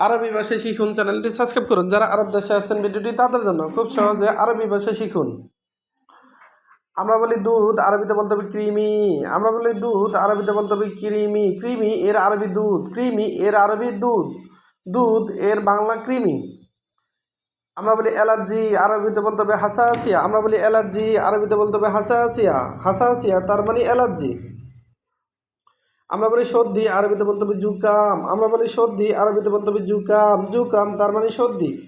আরবি ভাষা শিখুন চ্যানেলটি সাবস্ক্রাইব করুন। যারা আরব দেশে আছেন ভিডিওটি তাদের জন্য খুব সহজে আরবি ভাষা শিখুন। আমরা বলি দুধ, আরবিতে বলতে হবে ক্রিমি আমরা বলি দুধ, আরবিতে বলতে হবে ক্রিমি ক্রিমি এর আরবি দুধ। ক্রিমি এর আরবি দুধ। দুধ এর বাংলা ক্রিমি আমরা বলি অ্যালার্জি, আরবিতে বলতে হবে হাসাহাসিয়া। আমরা বলি অ্যালার্জি, আরবিতে বলতে হবে হাসাহাসিয়া। হাসাহাসিয়া তার মানে অ্যালার্জি। আমরা বলি সর্দি, আরবিতে বলতে হবে জুকাম। আমরা বলি সর্দি, আরবিতে বলতে হবে জুকাম। জুকাম তার মানে সর্দি।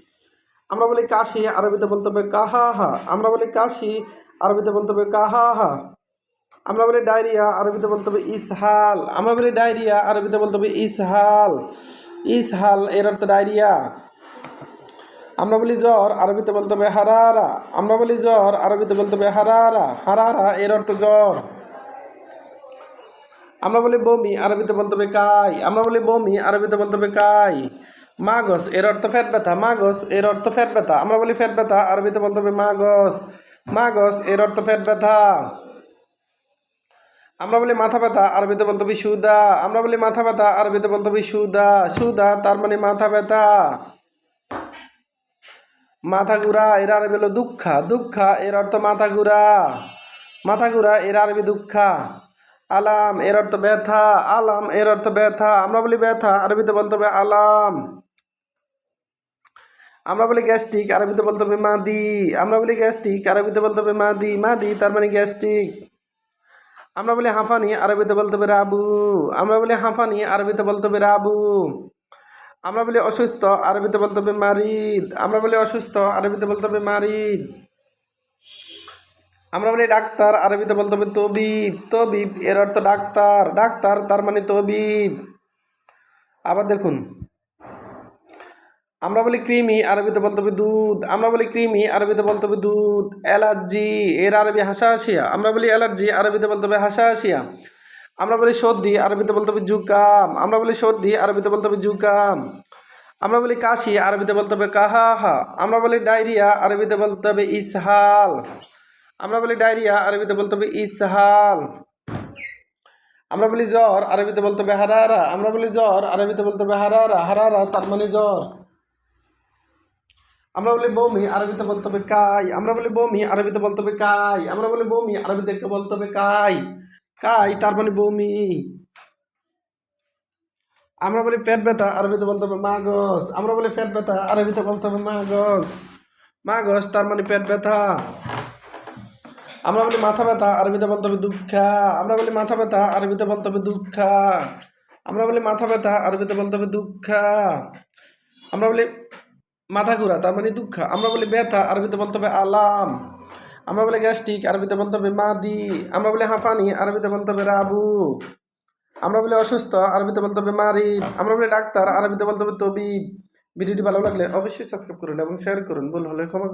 আমরা বলি কাশি, আরবিতে বলতে হবে কাহাহা। আমরা বলি কাশি, আরবিতে বলতে হবে কাহাহা। আমরা বলি ডায়রিয়া, আরবিতে বলতে হবে ইসহাল। আমরা বলি ডায়রিয়া, আরবিতে বলতে হবে ইসহাল। ইসহাল, এর অর্থ ডায়রিয়া। আমরা বলি জ্বর, আরবিতে বলতে হবে হারারা। আমরা বলি জ্বর, আরবিতে বলতে হবে হারারা। হারারা, এর অর্থ জ্বর। আমরা বলি বমি, আরবিতে বলতে হবে কাই। আমরা বলি বমি, আরবিতে বলতে হবে কাই। মাগস, এর অর্থ ফ্যাট ব্যথা। মাগস, এর অর্থ ফ্যাট ব্যথা। আমরা বলি ফ্যাট ব্যথা, আরবিতে বলতে হবে মাগস। মাগস, এর অর্থ ফ্যাট ব্যথা। আমরা বলি মাথা ব্যথা, আরবিতে বলতে হবে সুদা। আমরা বলি মাথা ব্যথা, আরবিতে বলতে হবে সুদা। সুদা, তার মানে মাথা ব্যথা। মাথা ঘুরা এর আরবি হলো দুঃখা। দুঃখা, এর অর্থ মাথা ঘুরা মাথা ঘুরা এর আরবি দুঃখা। আলাম, এর অর্থ ব্যথা, আলাম, এর অর্থ ব্যথা। আমরা বলি ব্যথা, আরবিতে বলতে হবে আলাম। আমরা বলি গ্যাস্ট্রিক, আরবিতে বলতে হবে মাদি। আমরা বলি গ্যাস্ট্রিক, আরবিতে বলতে হবে মাদি। মাদি তার মানে গ্যাস্ট্রিক। আমরা বলি হাঁফানি, আরবিতে বলতে হবে রাবু। আমরা বলি হাঁফানি, আরবিতে বলতে হবে রাবু। আমরা বলি অসুস্থ, আরবিতে বলতে হবে মারিদ। আমরা বলি অসুস্থ, আরবিতে বলতে হবে মারিদ। আমরা বলি ডাক্তার, আরবিতে বলতে হবে তবিব। তবিব এর অর্থ ডাক্তার। ডাক্তার তার মানে তবিব। আবার দেখুন। আমরা বলি কৃমি, আরবিতে বলতে হবে দুধ। আমরা বলি কৃমি, আরবিতে বলতে হবে দুধ। অ্যালার্জি, এর আরবি হাসা হাসাহাসিয়া আমরা বলি অ্যালার্জি, আরবিতে বলতে হবে হাসাহাসিয়া আমরা বলি সর্দি, আরবিতে বলতে হবে জুকাম। আমরা বলি সর্দি, আরবিতে বলতে হবে জুকাম। আমরা বলি কাশি, আরবিতে বলতে হবে কাহাহা। আমরা বলি ডায়রিয়া, আরবিতে বলতে হবে ইসহাল। আমরা বলি ডায়রিয়া, আরবিতে বলতে হবে ইসহাল। আমরা বলি জ্বর, আরবিতে বলতে হবে হারারা। আমরা বলি জ্বর, আরবিতে বলতে হবে হারারা। হারারা তার মানে জ্বর। আমরা বলি বমি, আরবিতে বলতে হবে কাই। আমরা বলি বমি, আরবিতে বলতে হবে কাই। আমরা বলি বমি, আরবিতে বলতে হবে কাই। কাই তার মানে বমি। আমরা বলি পেট ব্যথা, আরবিতে বলতে হবে মাগস আমরা বলি পেট ব্যথা, আরবিতে বলতে হবে মাগস মাগস তার মানে পেট ব্যথা। আমরা বলি মাথা ব্যথা, আরবিতে বলতে হবে দুঃখা। আমরা বলি মাথা ব্যথা, আরবিতে বলতে হবে দুঃখা। আমরা বলি মাথা ব্যথা, আরবিতে বলতে হবে দুঃখা। আমরা বলি মাথা ঘোরা, তার মানে দুঃখ। আমরা বলি ব্যথা, আরবিতে বলতে হবে আলাম। আমরা বলি গ্যাস্ট্রিক, আরবিতে বলতে হবে মাদি। আমরা বলি হাঁফানি, আরবিতে বলতে হবে রাবু। আমরা বলি অসুস্থ, আরবিতে বলতে হবে মারিদ। আমরা বলি ডাক্তার, আরবিতে বলতে হবে তবিব। ভিডিওটি ভালো লাগলে অবশ্যই সাবস্ক্রাইব করুন এবং শেয়ার করুন। ভুল হলে ক্ষমা করুন।